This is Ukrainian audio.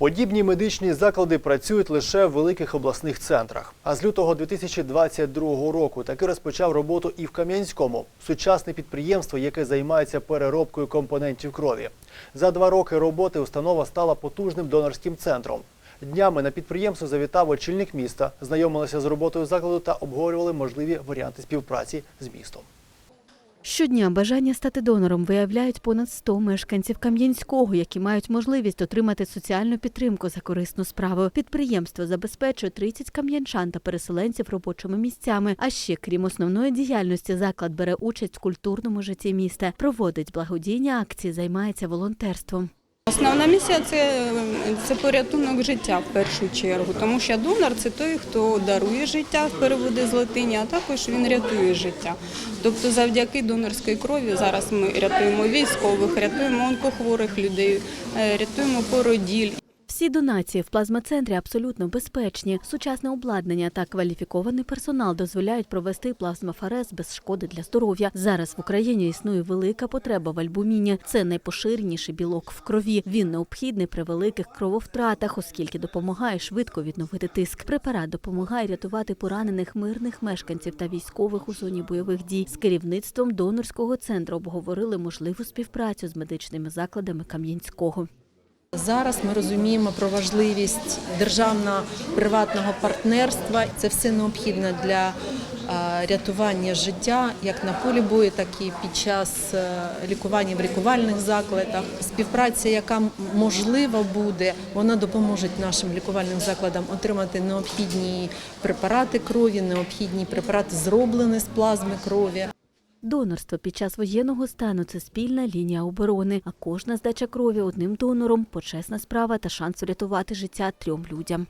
Подібні медичні заклади працюють лише в великих обласних центрах. А з лютого 2022 року таки розпочав роботу і в Кам'янському сучасне підприємство, яке займається переробкою компонентів крові. За два роки роботи установа стала потужним донорським центром. Днями на підприємство завітав очільник міста, знайомилися з роботою закладу та обговорювали можливі варіанти співпраці з містом. Щодня бажання стати донором виявляють понад 100 мешканців Кам'янського, які мають можливість отримати соціальну підтримку за корисну справу. Підприємство забезпечує 30 кам'янчан та переселенців робочими місцями. А ще, крім основної діяльності, заклад бере участь в культурному житті міста, проводить благодійні акції, займається волонтерством. Основна місія це, це порятунок життя в першу чергу, тому що донор це той, хто дарує життя в переводи з латині, а також він рятує життя. Тобто, завдяки донорській крові зараз ми рятуємо військових, рятуємо онкохворих людей, е, рятуємо породіль. Всі донації в плазмацентрі абсолютно безпечні. Сучасне обладнання та кваліфікований персонал дозволяють провести плазмаферез без шкоди для здоров'я. Зараз в Україні існує велика потреба в альбуміні. Це найпоширеніший білок в крові. Він необхідний при великих крововтратах, оскільки допомагає швидко відновити тиск. Препарат допомагає рятувати поранених мирних мешканців та військових у зоні бойових дій. З керівництвом донорського центру обговорили можливу співпрацю з медичними закладами Кам'янського. Зараз ми розуміємо про важливість державно-приватного партнерства. Це все необхідно для е, рятування життя як на полі бою, так і під час е, лікування в лікувальних закладах. Співпраця, яка можлива буде, вона допоможе нашим лікувальним закладам отримати необхідні препарати крові, необхідні препарати зроблені з плазми крові. Донорство під час воєнного стану це спільна лінія оборони, а кожна здача крові одним донором почесна справа та шанс врятувати життя трьом людям.